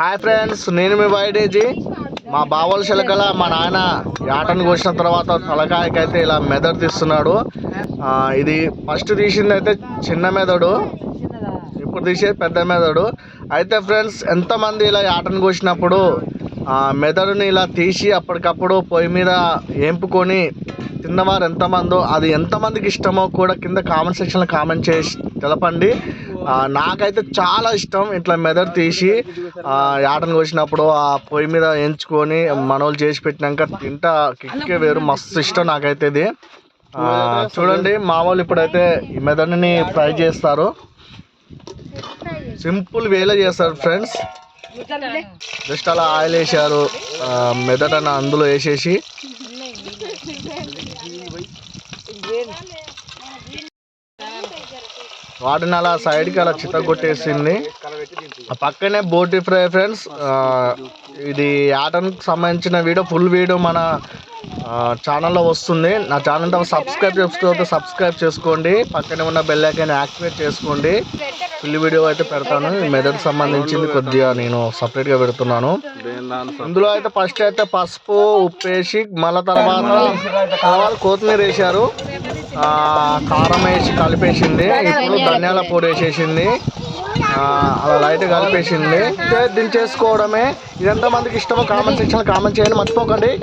Hi friends నేను మీ బయటేజీ మా బావల శిలకల మా నాయన యాటను కోసిన తర్వాత తలకాయకైతే ఇలా మెదడు తీస్తున్నాడు. ఇది ఫస్ట్ తీసింది అయితే చిన్న మెదడు. ఇప్పుడు తీసేది పెద్ద మెదడు. అయితే ఫ్రెండ్స్ ఎంతమంది ఇలా యాటను కోసినప్పుడు మెదడుని ఇలా తీసి అప్పటికప్పుడు పొయ్యి మీద ఏంపుకొని తిన్నవారు ఎంతమందో అది ఎంతమందికి ఇష్టమో కూడా కింద కామెంట్ సెక్షన్లో కామెంట్ చేసి తెలపండి. నాకైతే చాలా ఇష్టం ఇట్లా మెదడు తీసి ఆ, యాటను కోసినప్పుడు ఆ పొయ్యి మీద ఎంచుకొని మనోళ్ళు చేసి పెట్టినాక తింటా. కిక్కే వేరు మస్తు ఇష్టం నాకైతే ఇది. చూడండి మా వాళ్ళు ఇప్పుడైతే ఈ మెదడుని ఫ్రై చేస్తారు. సింపుల్ వేలో చేస్తారు ఫ్రెండ్స్. జస్ట్ అలా ఆయిల్ వేసారు ఆ, అందులో వేసేసి. వాటిని అలా సైడ్కి అలా చిత్తగొట్టేసింది ఆ పక్కనే బోటి ఫ్రై ఫ్రెండ్స్ ఇది యాటన్కి సంబంధించిన వీడియో ఫుల్ వీడియో మన ఛానల్లో వస్తుంది. నా ఛానల్ సబ్స్క్రైబ్ చేసుకోకపోతే సబ్స్క్రైబ్ చేసుకోండి. పక్కనే ఉన్న బెల్ ఐకాన్ యాక్టివేట్ చేసుకోండి. ఫుల్ వీడియో అయితే పెడతాను. ఈ మెదడుకి సంబంధించింది కొద్దిగా నేను సపరేట్గా పెడుతున్నాను. ఇందులో అయితే ఫస్ట్ అయితే పసుపు ఉప్పు వేసి మళ్ళీ తర్వాత కొత్తిమీర వేసారు కారం వేసి కలిపేసింది. ఇప్పుడు ధనియాల పొడి వేసేసింది. ఆ, అలా లైట్ కలిపేసింది. దించేసుకోవడమే ఇదంతా ఎంతమందికి ఇష్టమో కామెంట్ సెక్షన్ కామెంట్ చేయండి. మర్చిపోకండి.